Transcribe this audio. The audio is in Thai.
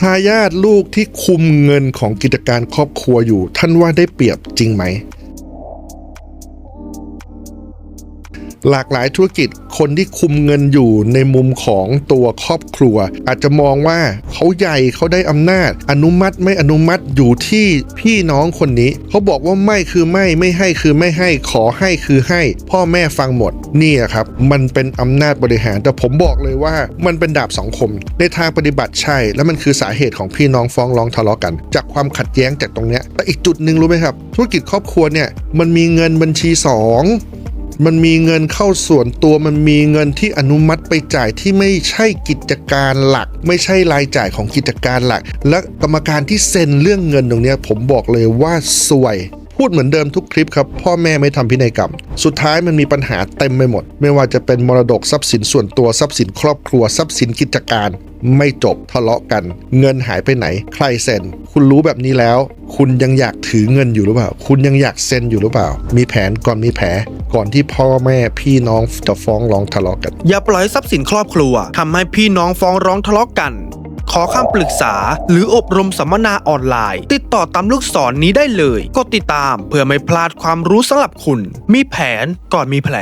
ทายาทลูกที่คุมเงินของกิจการครอบครัวอยู่ ท่านว่าได้เปรียบจริงไหม หลากหลายธุรกิจคนที่คุมเงินอยู่ในมุมของตัวครอบครัว อาจจะมองว่าเขาใหญ่เขาได้อำนาจ อนุมัติไม่อนุมัติอยู่ที่พี่น้องคนนี้ เขาบอกว่าไม่คือไม่ไม่ให้คือไม่ให้ขอให้คือให้ พ่อแม่ฟังหมดนี่ครับ มันเป็นอำนาจบริหาร แต่ผมบอกเลยว่ามันเป็นดาบสองคม ในทางปฏิบัติใช่ แล้วมันคือสาเหตุของพี่น้องฟ้องร้องทะเลาะกัน จากความขัดแย้งจากตรงเนี้ยแต่อีกจุดหนึ่งรู้ไหมครับ ธุรกิจครอบครัวเนี่ยมันมีเงินบัญชีสอง มันมีเงินเข้าส่วนตัวมันมีเงินที่อนุมัติไปจ่ายที่ไม่ใช่กิจการหลัก ไม่ใช่รายจ่ายของกิจการหลัก และกรรมการที่เซ็นเรื่องเงินตรงนี้ผมบอกเลยว่าสวยพูดเหมือนเดิมทุกคลิปครับพ่อแม่ไม่ทำพินัยกรรม สุดท้ายมันมีปัญหาเต็มไปหมด ไม่ว่าจะเป็นมรดกทรัพย์สินส่วนตัวทรัพย์สินครอบครัวทรัพย์สินกิจการ ไม่จบทะเลาะกัน เงินหายไปไหน ใครเซ็น คุณรู้แบบนี้แล้ว คุณยังอยากถือเงินอยู่หรือเปล่า คุณยังอยากเซ็นอยู่หรือเปล่า มีแผนก่อนมีแผล ก่อนที่พ่อแม่พี่น้องจะฟ้องร้องทะเลาะกัน อย่าปล่อยทรัพย์สินครอบครัวทำให้พี่น้องฟ้องร้องทะเลาะกัน ขอคำปรึกษา หรืออบรมสัมมนาออนไลน์ ติดต่อตามลูกศรนนี้ได้เลย กดติดตามเพื่อไม่พลาดความรู้สำหรับคุณ มีแผนก่อนมีแผล